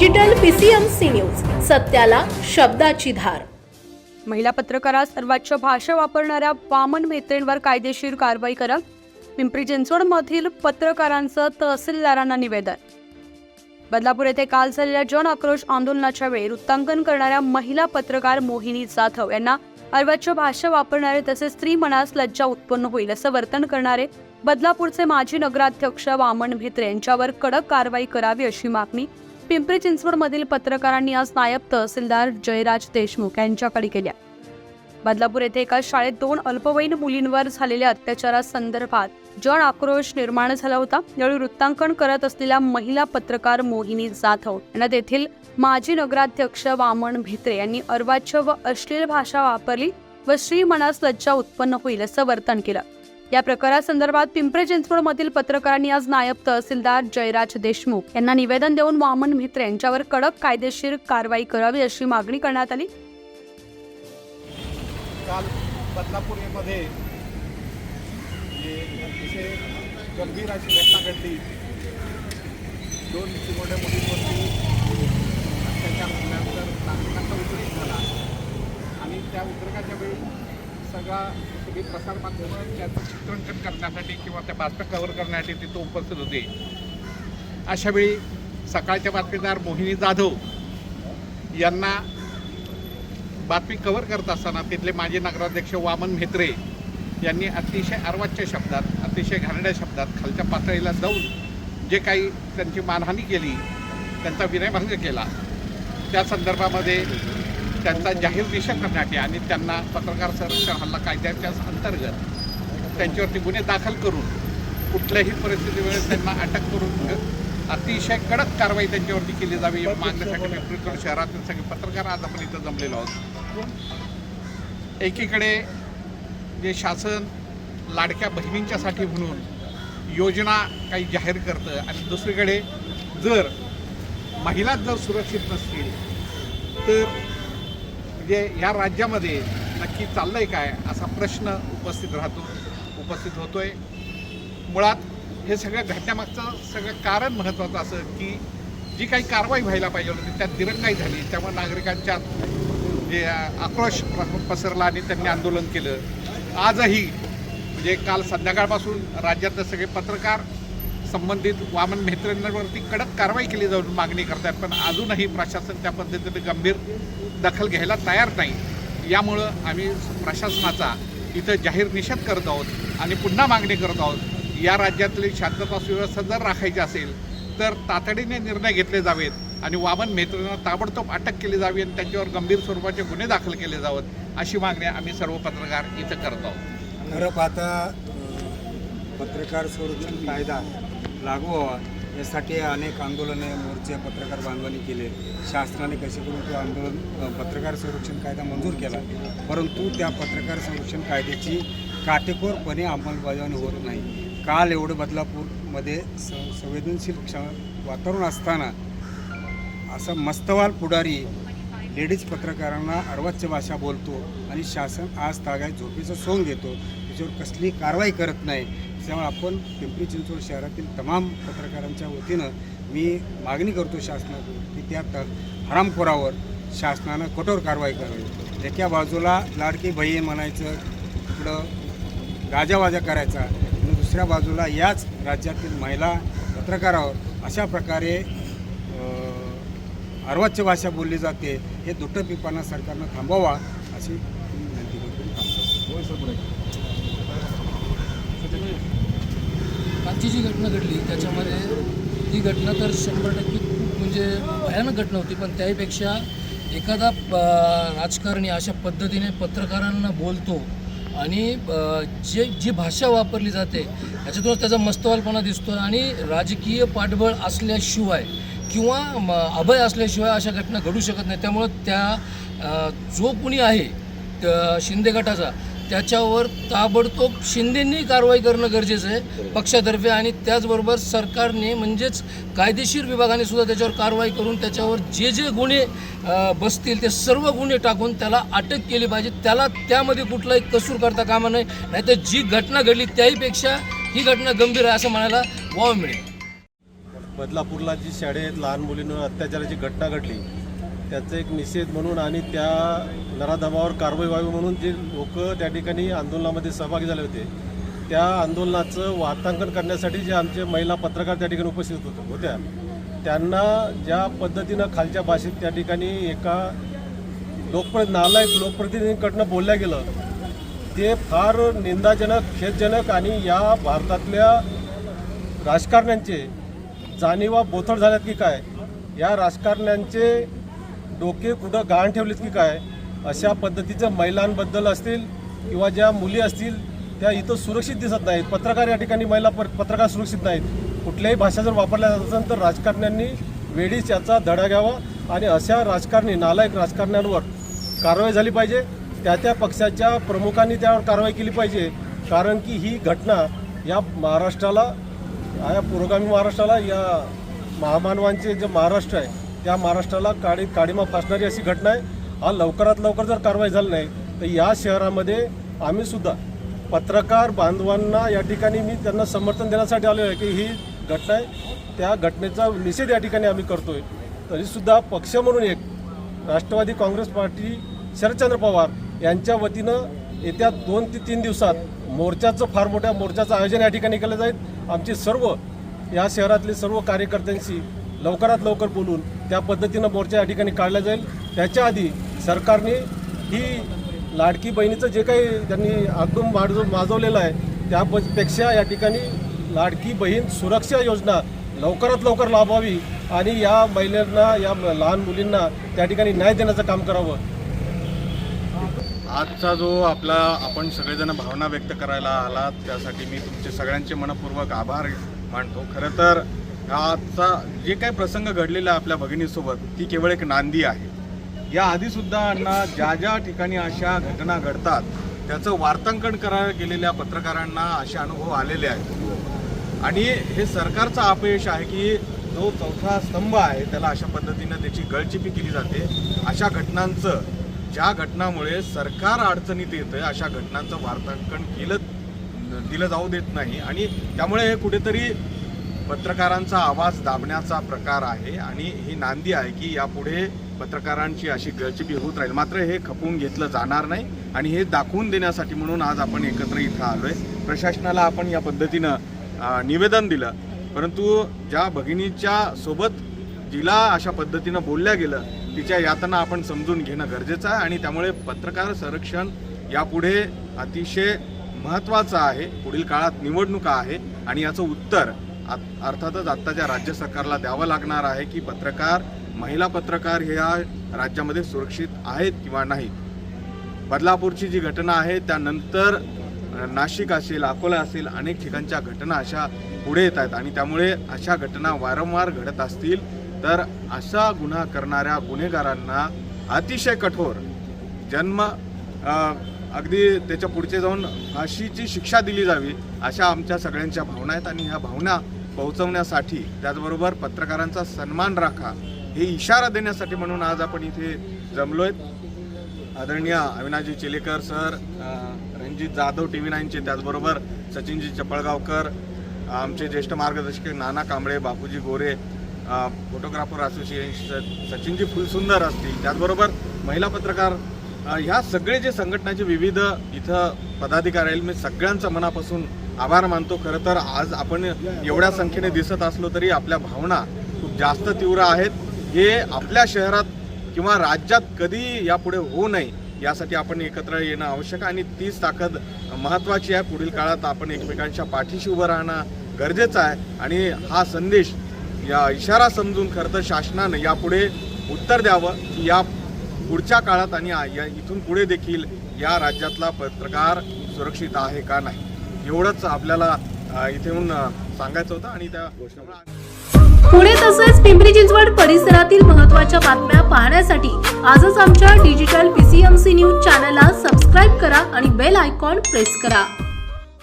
Digital PCMC news सत्याला शब्दाची धार. महिला पत्रकारास सर्वोच्च भाषा वापरणाऱ्या वामन मेत्रेंवर कायदेशीर कारवाई करा पिंपरी चिंचवडमधील पत्रकारांचं तहसीलदारांना निवेदन. बदलापूर येथे काल झालेल्या जन आक्रोश आंदोलनाच्या वेळी वृत्तांकन करणाऱ्या महिला पत्रकार मोहिनी जाधव यांना अर्वाच्च भाषा वापरणारे तसेच स्त्री मनास लज्जा उत्पन्न होईल असं वर्तन करणारे बदलापूरचे माजी नगराध्यक्ष वामन भित्रे यांच्यावर कडक कारवाई करावी अशी मागणी पिंपरी चिंचवडमधील पत्रकारांनी आज नायब तहसीलदार जयराज देशमुख यांच्याकडे केल्या. बदलापूर येथे एका शाळेत दोन अल्पवयीन मुलींवर झालेल्या अत्याचारासंदर्भात जन आक्रोश निर्माण झाला होता. यावेळी वृत्तांकन करत असलेल्या महिला पत्रकार मोहिनी जाधव यांना तेथील माजी नगराध्यक्ष वामन भित्रे यांनी अर्वाच्य व अश्लील भाषा वापरली व श्रीमनास लज्जा उत्पन्न होईल असं वर्तन केलं. या प्रकारासंदर्भात पिंपरी चिंचवडमधील पत्रकारांनी आज नायब तहसीलदार जयराज देशमुख यांना निवेदन देऊन वामन मित्र यांच्यावर कडक कायदेशीर कारवाई करावी अशी मागणी करण्यात आली. काल बदलापूरमध्ये जे अतिशय गंभीर अशी घटना घडली. दोन चिमोड्या मुलींवरती अत्याचार झाल्यानंतर नागरिकांचा उद्रेक झाला. आणि त्या उद्रेकाच्या वेळी सगळा सगळी प्रसारमाध्यमं त्याचं चित्रांकन करण्यासाठी किंवा त्या बातम्या कव्हर करण्यासाठी तिथं उपस्थित होते. अशावेळी सकाळच्या बातमीदार मोहिनी जाधव यांना बातमी कव्हर करत असताना तिथले माजी नगराध्यक्ष वामन म्हेत्रे यांनी अतिशय अर्वाच्य शब्दात अतिशय घाणड्या शब्दात खालच्या पातळीला जाऊन जे काही त्यांची मानहानी केली त्यांचा विनयभंग केला. त्या संदर्भामध्ये त्यांचा जाहीर निषेध करण्यासाठी आणि त्यांना पत्रकार संरक्षण हल्ला कायद्याच्या अंतर्गत त्यांच्यावरती गुन्हे दाखल करून कुठल्याही परिस्थितीवेळेस त्यांना अटक करून अतिशय कडक कारवाई त्यांच्यावरती केली जावी या मागण्यासाठी पिंपरी शहरातील सगळे पत्रकार आज आपण इथं जमलेलो आहोत. एकीकडे जे शासन लाडक्या बहिणींच्यासाठी म्हणून योजना काही जाहीर करतं आणि दुसरीकडे जर महिला जर सुरक्षित नसतील तर म्हणजे या राज्यामध्ये नक्की चाललंय काय असा प्रश्न उपस्थित राहतो उपस्थित होतोय. मुळात हे सगळ्या घटनेमागचं सगळं कारण महत्त्वाचं असं की जी काही कारवाई व्हायला पाहिजे होती त्यात दिरंगाई झाली. त्यामुळे नागरिकांच्या जे आक्रोश पसरला आणि त्यांनी आंदोलन केलं. आजही म्हणजे काल संध्याकाळपासून राज्यातले सगळे पत्रकार संबंधित वामन मेहत्रेंवरती कडक कारवाई केली जाऊन मागणी करतात पण अजूनही प्रशासन त्या पद्धतीने गंभीर दखल घ्यायला तयार नाही. यामुळं आम्ही प्रशासनाचा इथं जाहीर निषेध करत आहोत आणि पुन्हा मागणी करत आहोत या राज्यातली शांतता सुव्यवस्था जर राखायची असेल तर तातडीने निर्णय घेतले जावेत आणि वामन मेहत्रेंना ताबडतोब अटक केली जावी आणि त्यांच्यावर गंभीर स्वरूपाचे गुन्हे दाखल केले जावेत अशी मागणी आम्ही सर्व पत्रकार इथं करत आहोत. खरं पाहता पत्रकार संरक्षण कायदा लागू व्हावा. यासाठी अनेक आंदोलने मोर्चे पत्रकार बांधवांनी केले. शासनाने कसे करून तो आंदोलन पत्रकार संरक्षण कायदा मंजूर केला? परंतु त्या पत्रकार संरक्षण कायद्याची काटेकोरपणे अंमलबजावणी होत नाही. काल एवढं बदलापूरमध्ये स संवेदनशील क्ष वातावरण असताना असा मस्तवाल पुढारी लेडीज पत्रकारांना अर्वाच्य भाषा बोलतो आणि शासन आज तागाय झोपेचं सोंग घेतो त्याच्यावर कसली कारवाई करत नाही. त्यामुळे आपण पिंपरी चिंचवड शहरातील तमाम पत्रकारांच्या वतीनं मी मागणी करतो शासनाकडून की त्या तर हरामखोरावर शासनानं कठोर कारवाई करावी. एका बाजूला लाडकी बहीण म्हणायचं इकडं गाजावाजा करायचा आणि दुसऱ्या बाजूला याच राज्यातील महिला पत्रकारावर अशा प्रकारे अर्वाच्य भाषा बोलली जाते. हे दुटप्पीपणा सरकारनं थांबवा अशी मी विनंती करून थांबतो आजची जी घटना घडली त्याच्यामध्ये ती घटना तर शंभर टक्के म्हणजे भयानक घटना होती पण त्याहीपेक्षा एखादा प- राजकारणी अशा पद्धतीने पत्रकारांना बोलतो आणि जे जी भाषा वापरली जाते ह्याच्यातूनच त्याचा मस्तवालपणा दिसतो आणि राजकीय पाठबळ असल्याशिवाय किंवा म, अभय असल्याशिवाय अशा घटना घडू शकत नाही. त्यामुळं त्या जो कुणी आहे शिंदे गटाचा त्याच्यावर ताबडतोब शिंदेंनी कारवाई करणं गरजेचं आहे पक्षातर्फे आणि त्याचबरोबर सरकारने म्हणजेच कायदेशीर विभागाने सुद्धा त्याच्यावर कारवाई करून त्याच्यावर जे जे गुन्हे बसतील ते सर्व गुन्हे टाकून त्याला अटक केली पाहिजे. त्याला त्यामध्ये कुठलाही कसूर करता कामा नये नाहीतर जी घटना घडली त्याहीपेक्षा ही घटना गंभीर आहे असं म्हणायला वाव मिळेल. बदलापूरला जी शाळेत लहान मुलींवर अत्याचाराची घटना घडली त्याचं एक निषेध म्हणून आणि त्या नराधमावर कारवाई व्हावी म्हणून जे लोक त्या ठिकाणी आंदोलनामध्ये सहभागी झाले होते त्या आंदोलनाचं वार्तांकन करण्यासाठी जे आमचे महिला पत्रकार त्या ठिकाणी उपस्थित होत होत्या त्यांना ज्या पद्धतीनं खालच्या भाषेत त्या ठिकाणी एका लोकप्र नालायक लोकप्रतिनिधींकडनं बोलल्या गेलं ते फार निंदाजनक खेदजनक आणि या भारतातल्या राजकारण्यांचे जाणीवा बोथड झाल्यात की काय? या राजकारण्यांचे डोके कुठं गहाण ठेवलेत की काय? अशा पद्धतीचं महिलांबद्दल असतील किंवा ज्या मुली असतील त्या इथं सुरक्षित दिसत नाहीत. पत्रकार या ठिकाणी महिला प पत्रकार सुरक्षित नाहीत. कुठल्याही भाषा जर वापरल्या जात असेल तर राजकारण्यांनी वेळीच याचा धडा घ्यावा आणि अशा राजकारणी नालायक राजकारण्यांवर कारवाई झाली पाहिजे. त्या त्या पक्षाच्या प्रमुखांनी त्यावर कारवाई केली पाहिजे. कारण की ही घटना या महाराष्ट्राला या पुरोगामी महाराष्ट्राला या महामानवांचे जे महाराष्ट्र आहे त्या महाराष्ट्राला काळी काळीमा फासणारी अशी घटना आहे. हा लवकरात लवकर जर कारवाई झाली नाही तर या शहरामध्ये आम्हीसुद्धा पत्रकार बांधवांना या ठिकाणी मी त्यांना समर्थन देण्यासाठी आलो आहे की ही घटना आहे. त्या घटनेचा निषेध या ठिकाणी आम्ही करतो आहे तरीसुद्धा पक्ष म्हणून एक राष्ट्रवादी काँग्रेस पार्टी शरदचंद्र पवार यांच्या वतीनं येत्या दोन ते तीन दिवसात मोर्चाचं फार मोठ्या मोर्चाचं आयोजन या ठिकाणी केलं जाईल. आमचे सर्व या शहरातले सर्व कार्यकर्त्यांशी लवकरात लवकर बोलून त्या पद्धतीनं मोर्चा या ठिकाणी काढला जाईल. त्याच्या आधी सरकारने ही लाडकी बहिणीचं जे काही त्यांनी आगम माज माजवलेलं आहे त्यापेक्षा या ठिकाणी लाडकी बहीण सुरक्षा योजना लवकरात लवकर लाभावी आणि या महिलांना या लहान मुलींना त्या ठिकाणी न्याय देण्याचं काम करावं. आजचा जो आपला आपण सगळेजण भावना व्यक्त करायला आलात त्यासाठी मी तुमचे सगळ्यांचे मनपूर्वक आभार मानतो. खरं तर आजचा जे काही प्रसंग घडलेला आहे आपल्या भगिनीसोबत ती केवळ एक नांदी आहे. या आधीसुद्धा अण्णा ज्या ज्या ठिकाणी अशा घटना घडतात त्याचं वार्तांकन करायला गेलेल्या पत्रकारांना असे अनुभव आलेले आहेत. आणि हे सरकारचं अपयश आहे की जो चौथा स्तंभ आहे त्याला अशा पद्धतीनं त्याची गळचिपी केली जाते. अशा घटनांचं ज्या घटनामुळे सरकार अडचणीत येतं अशा घटनांचं वार्तांकन केलं दिलं जाऊ देत नाही. आणि त्यामुळे हे कुठेतरी पत्रकारांचा आवाज दाबण्याचा प्रकार आहे आणि ही नांदी आहे की यापुढे पत्रकारांची अशी गळचिबी होत राहील. मात्र हे खपवून घेतलं जाणार नाही आणि हे दाखवून देण्यासाठी म्हणून आज आपण एकत्र इथं आलोय. प्रशासनाला आपण या पद्धतीनं निवेदन दिलं. परंतु ज्या भगिनीच्या सोबत जिला अशा पद्धतीनं बोलल्या गेलं तिच्या यातना आपण समजून घेणं गरजेचं आहे आणि त्यामुळे पत्रकार संरक्षण यापुढे अतिशय महत्त्वाचं आहे. पुढील काळात निवडणुका आहे आणि याचं उत्तर अर्थातच आत्ताच्या राज्य सरकारला द्यावं लागणार आहे की पत्रकार महिला पत्रकार ह्या राज्यामध्ये सुरक्षित आहेत किंवा नाही? बदलापूरची जी घटना आहे त्यानंतर नाशिक असेल अकोला असेल अनेक ठिकाणच्या घटना अशा पुढे येत आहेत आणि त्यामुळे अशा घटना वारंवार घडत असतील तर अशा गुन्हा करणाऱ्या गुन्हेगारांना अतिशय कठोर जन्म अगदी त्याच्या पुढचे जाऊन फाशीची शिक्षा दिली जावी अशा आमच्या सगळ्यांच्या भावना आहेत आणि ह्या भावना पोहोचवण्यासाठी त्याचबरोबर पत्रकारांचा सन्मान राखा हे इशारा देण्यासाठी म्हणून आज आपण इथे जमलो आहेत आदरणीय Avinashji Chilekar sir Ranjit Jadhav T V नाईनचे त्याचबरोबर सचिनजी चपळगावकर आमचे ज्येष्ठ मार्गदर्शक नाना कांबळे बापूजी गोरे फोटोग्राफर असोसिएशन सचिनजी फुलसुंदर असतील त्याचबरोबर महिला पत्रकार ह्या सगळे जे संघटनाचे विविध इथं पदाधिकारी आहेत मी सगळ्यांचं मनापासून आभार मानतो. खरं तर आज आपण एवढ्या संख्येने दिसत असलो तरी आपल्या भावना खूप जास्त तीव्र आहेत. हे आपल्या शहरात किंवा राज्यात कधी यापुढे होऊ नये यासाठी आपण एकत्र येणं आवश्यक आहे. आणि तीच ताकद महत्त्वाची आहे. पुढील काळात आपण एकमेकांच्या पाठीशी उभं राहणं गरजेचं आहे. आणि हा संदेश या इशारा समजून खरं तर शासनानं यापुढे उत्तर द्यावं की या पुढच्या काळात आणि या इथून पुढे देखील या राज्यातला पत्रकार सुरक्षित आहे का नाही. एवढंच आपल्याला इथे येऊन सांगायचं होतं आणि त्या गोष्टीमुळे पुणे तसेच पिंपरी चिंचवड परिसरातील महत्त्वाच्या बातम्या पाहण्यासाठी आजच आमच्या डिजिटल पीसीएमसी न्यूज चॅनलला सबस्क्राईब करा आणि बेल आयकॉन प्रेस करा.